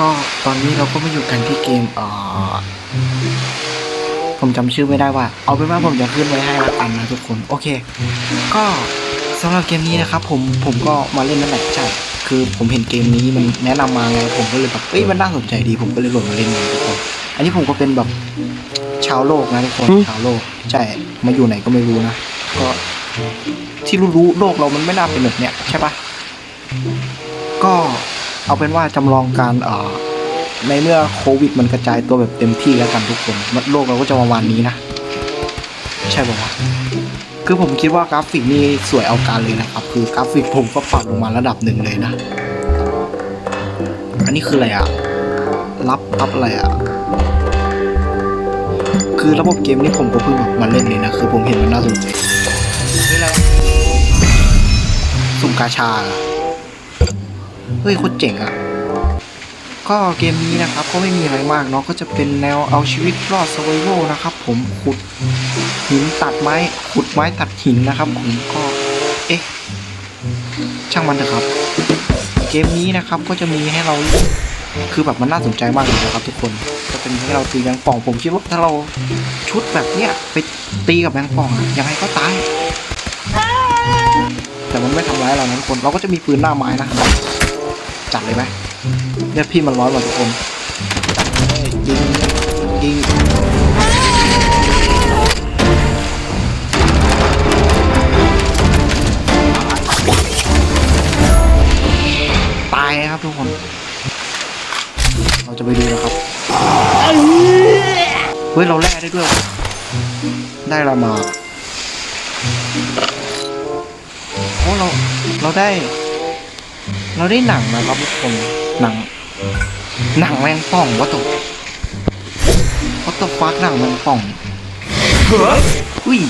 ก็ตอนนี้เราก็มาอยู่กันที่เกมเอ่อผมจำชื่อไม่ได้ว่า เอาเป็นว่าผมจะขึ้นไว้ให้ละกันนะทุกคน โอเค ก็สำหรับเกมนี้นะครับผมผมก็มาเล่นนั่นแหละใช่คือผมเห็นเกมนี้มันแนะนำมาไงผมก็เลยแบบเอ้ยมันน่าสนใจดี ผมก็เลยโหลดมาเล่นเลยทุกคนอันนี้ผมก็เป็นแบบชาวโลกนะทุกคนชาวโลกใช่มาอยู่ไหนก็ไม่รู้นะก็ที่รู้ๆโลกเรามันไม่น่าเป็นแบบเนี้ยใช่ปะก็ เอาเป็นว่าจำลองการเอ่อในเมื่อโควิดมันกระจายตัวแบบเต็มที่แล้วกันทุกคนโลกเราก็จะประมาณนี้นะ ใช่ป่าวะคือผมคิดว่ากราฟิกนี่สวยเอาการเลยนะครับ คือกราฟิกผมก็ปรับลงมาระดับหนึ่งเลยนะ อันนี้คืออะไรอะรับรับอะไรอะคือระบบเกมนี่ผมก็เพิ่งแบบมาเล่นเลยนะ คือผมเห็นมันน่าสนใจเฮ้ยอะไรสุ่มกาชา เฮ้ยโคตรเจ๋งอะ่ะก็เกมนี้นะครับก็ไม่มีอะไรมากเนาะก็จะเป็นแนวเอาชีวิตรอด s u r v i v a l นะครับ ผมขุดหินตัดไม้ขุดไม้ตัดหินนะครับ ผมก็เอ๊ะช่างมันเถอะครับ เกมนี้นะครับก็จะมีให้เราคือแบบมันน่าสนใจมากเลยนะครับ ทุกคนจะเป็นให้เราตีแมงป่องผมคิดว่าถ้าเราชุดแบบเนี้ยไปตีกับแมงป่องอยังไงก็ตายแต่มันไม่ทำร้ายเรานะทุกคนเราก็จะมีปืนหน้าไม้นะ จัดเลยไหมเลือดพี่มันร้อนกว่าทุกคนจัดเลยยิงยิงตายครับทุกคน เราจะไปดูนะครับ เฮ้ย เราแล่ได้ด้วย ได้อะมาโอ้เรา เราได้ เราได้หนังนะครับทุกคนหนัง หนังแมงป่องวัตถุวัตถุฟักหนังแมงป่องเฮ้ยอุ้ย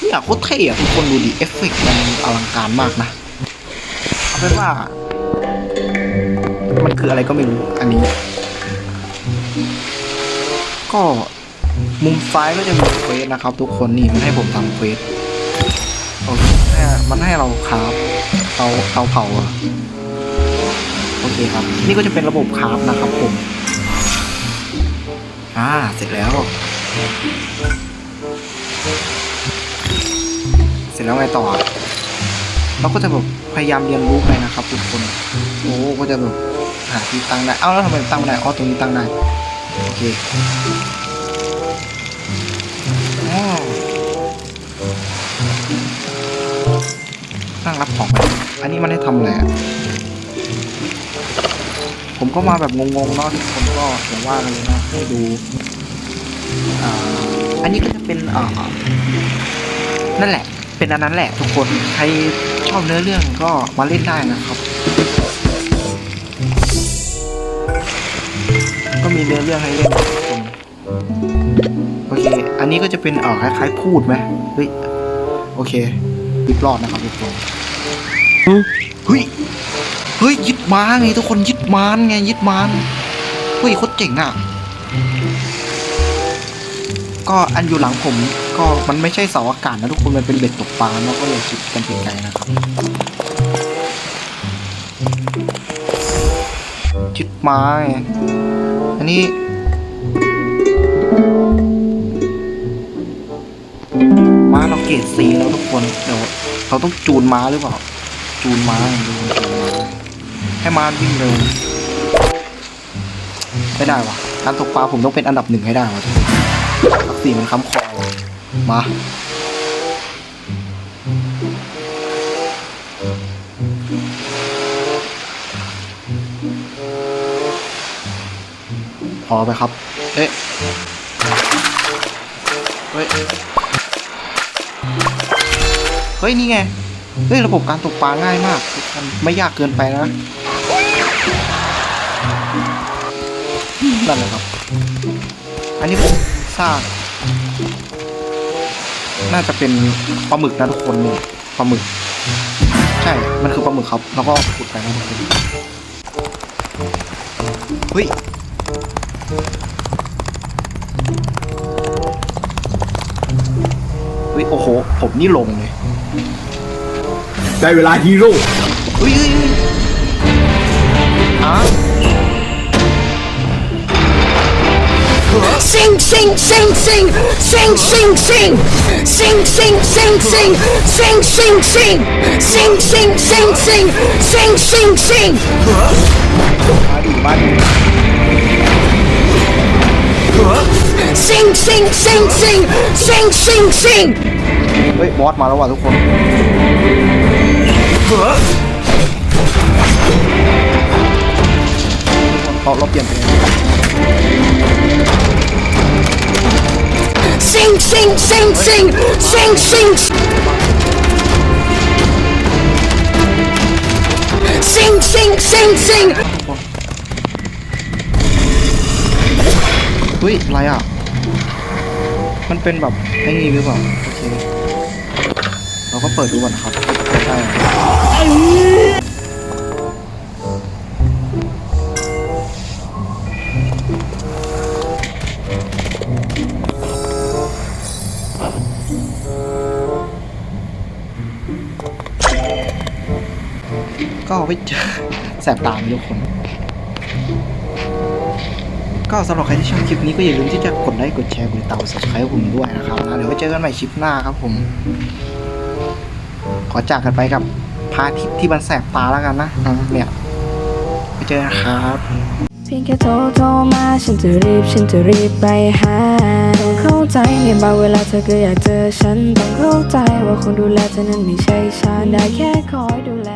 เนี่ยโคตรเท่อะทุกคนดูดิเอฟเฟกต์มันอลังการมากนะเอาเป็นว่า มันคืออะไรก็ไม่รู้อันนี้ ก็มุมซ้ายก็จะมีเควสนะครับ ทุกคนนี่มันให้ผมทำเควสโอเคมันให้เราคราฟเตาเตาเผาอะ โอเคครับ นี่ก็จะเป็นระบบคราฟนะครับผม อ่า เสร็จแล้ว เสร็จแล้วไงต่อ เราก็จะแบบพยายามเรียนรู้ไปนะครับทุกคน โอ้ก็จะแบบหาที่ตั้งได้ เอ้าแล้วทำไมตั้งไม่ได้ อ๋อ ตรงนี้ตั้งได้ โอเคตั้งรับของไปอันนี้มันให้ทำอะไรอะ ผมก็มาแบบงงๆเนาะทุกคนก็อย่าว่ากันเลยนะให้ดูอ่าอันนี้ก็จะเป็นอ่านั่นแหละ เป็นอันนั้นแหละทุกคนใครชอบเนื้อเรื่องก็มาเล่นได้นะครับ ก็มีเนื้อเรื่องให้เล่นนะทุกคนโอเค อันนี้ก็จะเป็นเอ่อคล้ายๆพูดไหมเฮ้ยโอเควิบรอดนะครับทุกคน เฮ้ยยึดม้าไงทุกคนยึดม้านไงยึดม้านเฮ้ยโคตรเจ๋งอะ ก็อันอยู่หลังผมก็มันไม่ใช่เสาอากาศนะทุกคนมันเป็นเบ็ดตกปลาเนาก็เลยคิดกันไกลๆนะครับยึดม้าไงอันนี้ม้าเราเกรดซีแล้วทุกคนเดี๋ยวเราต้องจูนม้าหรือเปล่า จูนม้าดูจูนม้า ให้ม้าวิ่งเร็วไม่ได้วะการตกปลาผมต้องเป็นอันดับหนึ่งให้ได้วะทักสี่มันค้ำคอมาพอไปครับ เอ๊ะ เฮ้ย เฮ้ย นี่ไง เฮ้ย ระบบการตกปลาง่ายมากทุกคนไม่ยากเกินไปนะ นั่นแหละครับ อันนี้ผมซากน่าจะเป็นปลาหมึกนะทุกคนนี่ปลาหมึก ใช่ มันคือปลาหมึกครับ แล้วก็ขุดไปนะทุกคนเฮ้ยเฮ้ยโอ้โห ผมนี่ลงเลยได้เวลาฮีโร่เฮ้ยเฮ้ยเฮ้ยอะ sing, sing, sing, sing, sing, sing, sing, sing, sing, sing, sing, sing, sing, sing, sing, sing, sing, sing, sing, sing. มาดิมาดิ Sing, sing, sing, sing, sing, sing, sing. เฮ้ยบอสมาแล้วว่ะทุกคนเราเราเปลี่ยนเป็น Sing, sing, sing, sing, sing, sing. Sing, sing, sing, sing. เฮ้ยอะไรอะ มันเป็นแบบไอ้นี่หรือเปล่า โอเค เราก็เปิดดูก่อนนะครับใช่ ก็ไปเจอแสบตาไหมทุกคน ก็สำหรับใครที่ชอบคลิปนี้ก็อย่าลืมที่จะกดไลค์กดแชร์กดติดตามสับสไครต์ผมด้วยนะครับนะเดี๋ยวไว้เจอกันใหม่คลิปหน้าครับผม ขอจากกันไปกับพาทิตที่มันแสบตาแล้วกันนะอะเนี่ยไปเจอกันครับเพียงแค่โทรโทรมาฉันจะรีบฉันจะรีบไปหาต้องเข้าใจในบางเวลาเธอก็อยากเจอฉันต้องเข้าใจว่าคนดูแลเธอนั้นไม่ใช่ฉันได้แค่คอยดูแล